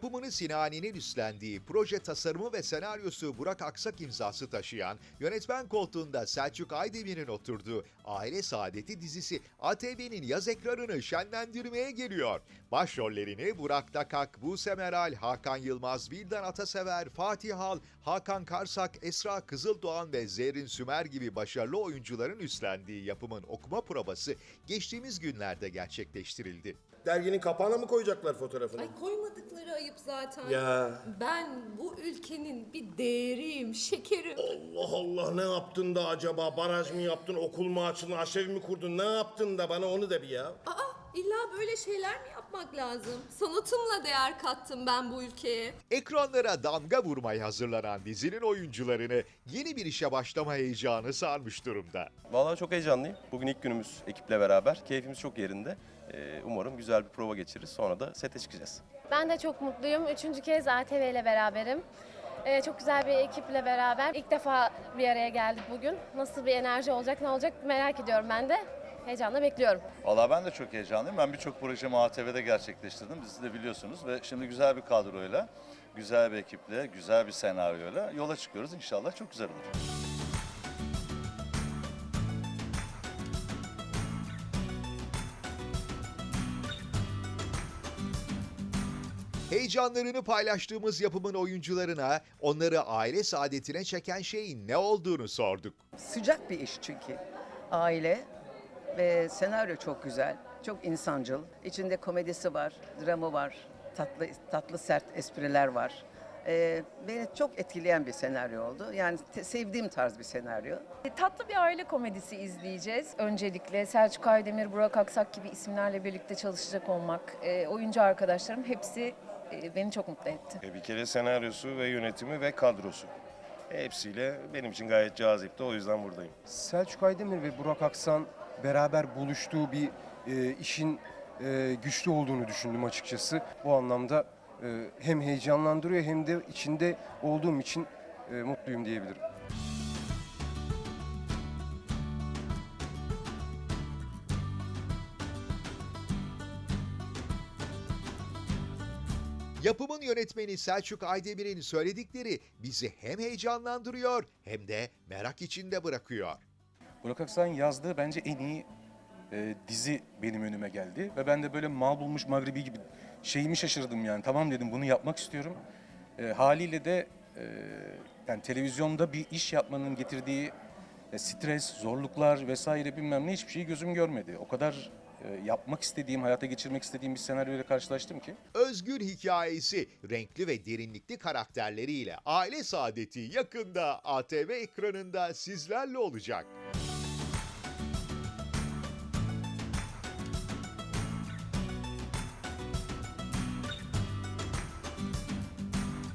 Yapımını Sinani'nin üstlendiği proje tasarımı ve senaryosu Burak Aksak imzası taşıyan yönetmen koltuğunda Selçuk Aydemir'in oturduğu Aile Saadeti dizisi ATV'nin yaz ekranını şenlendirmeye geliyor. Başrollerini Burak Dakak, Buse Meral, Hakan Yılmaz, Vildan Atasever, Fatih Hal, Hakan Karsak, Esra Kızıldoğan ve Zerrin Sümer gibi başarılı oyuncuların üstlendiği yapımın okuma provası geçtiğimiz günlerde gerçekleştirildi. Derginin kapağına mı koyacaklar fotoğrafını? Ay koymadıkları ayıp zaten. Ya Ben bu ülkenin bir değeriyim, şekerim. Allah Allah ne yaptın da acaba? Baraj mı yaptın, okul mu açtın, aşev mi kurdun? Ne yaptın da bana onu da bir ya. Aa, illa böyle şeyler mi yapmak lazım? Sanatımla değer kattım ben bu ülkeye. Ekranlara damga vurmaya hazırlanan dizinin oyuncularını yeni bir işe başlama heyecanı sarmış durumda. Vallahi çok heyecanlıyım. Bugün ilk günümüz ekiple beraber. Keyfimiz çok yerinde. Ee, umarım güzel bir prova geçiririz. Sonra da sete çıkacağız. Ben de çok mutluyum. Üçüncü kez ATV ile beraberim. Ee, çok güzel bir ekiple beraber. İlk defa bir araya geldik bugün. Nasıl bir enerji olacak, ne olacak merak ediyorum ben de. Heyecanla bekliyorum. Valla ben de çok heyecanlıyım. Ben birçok projemi ATV'de gerçekleştirdim. Siz de biliyorsunuz ve şimdi güzel bir kadroyla, güzel bir ekiple, güzel bir senaryoyla yola çıkıyoruz. İnşallah çok güzel olur. Heyecanlarını paylaştığımız yapımın oyuncularına onları aile saadetine çeken şeyin ne olduğunu sorduk. Sıcak bir iş çünkü. Aile ve senaryo çok güzel. Çok insancıl. İçinde komedisi var, dramı var, tatlı tatlı sert espriler var. Ee, beni çok etkileyen bir senaryo oldu. Yani te- sevdiğim tarz bir senaryo. E, Tatlı bir aile komedisi izleyeceğiz. Öncelikle Selçuk Aydemir, Burak Aksak gibi isimlerle birlikte çalışacak olmak, e, oyuncu arkadaşlarım hepsi e, beni çok mutlu etti. E, Bir kere senaryosu ve yönetimi ve kadrosu. Hepsiyle benim için gayet cazipti. O yüzden buradayım. Selçuk Aydemir ve Burak Aksan beraber buluştuğu bir e, işin e, güçlü olduğunu düşündüm açıkçası. Bu anlamda e, hem heyecanlandırıyor hem de içinde olduğum için e, mutluyum diyebilirim. Yapımın yönetmeni Selçuk Aydemir'in söyledikleri bizi hem heyecanlandırıyor hem de merak içinde bırakıyor. Burak Aksay'ın yazdığı bence en iyi e, dizi benim önüme geldi. Ve ben de böyle mal bulmuş Magribi gibi şeyimi şaşırdım yani. Tamam dedim bunu yapmak istiyorum. E, haliyle de e, yani televizyonda bir iş yapmanın getirdiği e, stres, zorluklar vesaire bilmem ne hiçbir şeyi gözüm görmedi. O kadar e, yapmak istediğim, hayata geçirmek istediğim bir senaryoyla karşılaştım ki. Özgür hikayesi, renkli ve derinlikli karakterleriyle aile saadeti yakında ATV ekranında sizlerle olacak.